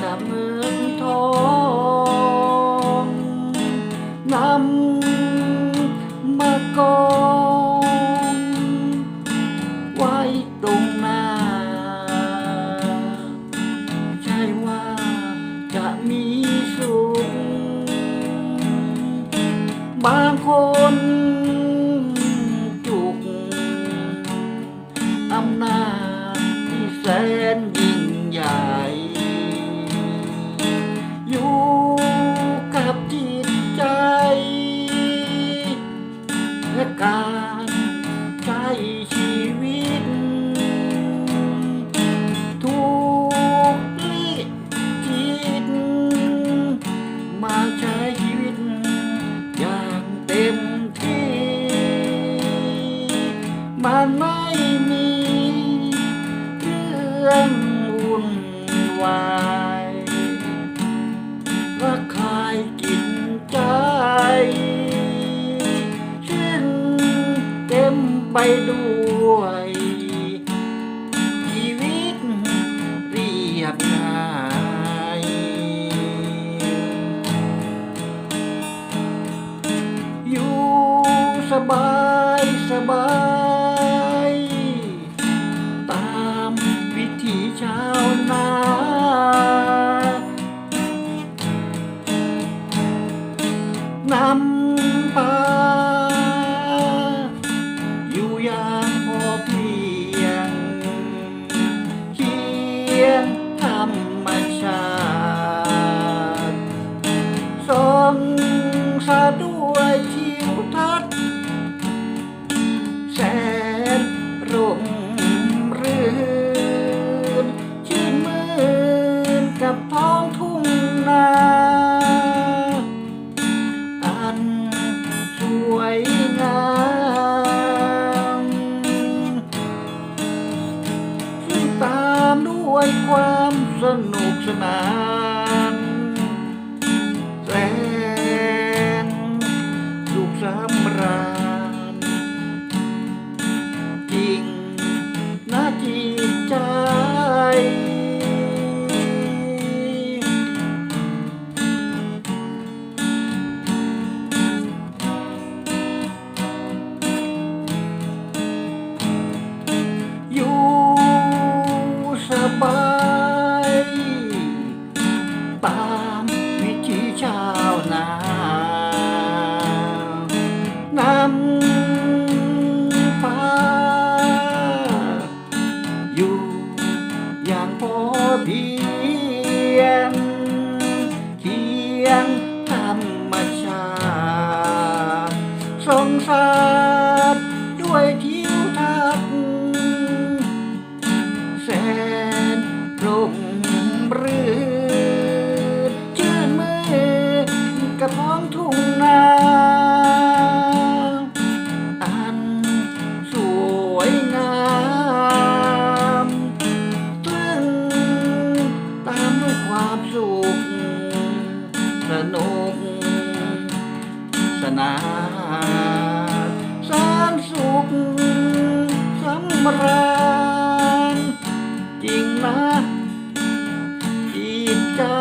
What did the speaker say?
ได้อยู่กับเงินทองนำมากองไว้ตรงหน้า ใช่ว่าจะมีสุขบางคน รื่องวุ่นวายระคายกินใจชื่นเต็มไปด้วย ชีวิตเรียบง่ายอยู่สบาย กับท้องทุ่งนาอันสวยงามซึ่งตามด้วยความสนุกสนาน อยู่อย่างพอเพียงเคียงธรรมชาติสงสารด้วยที it goes.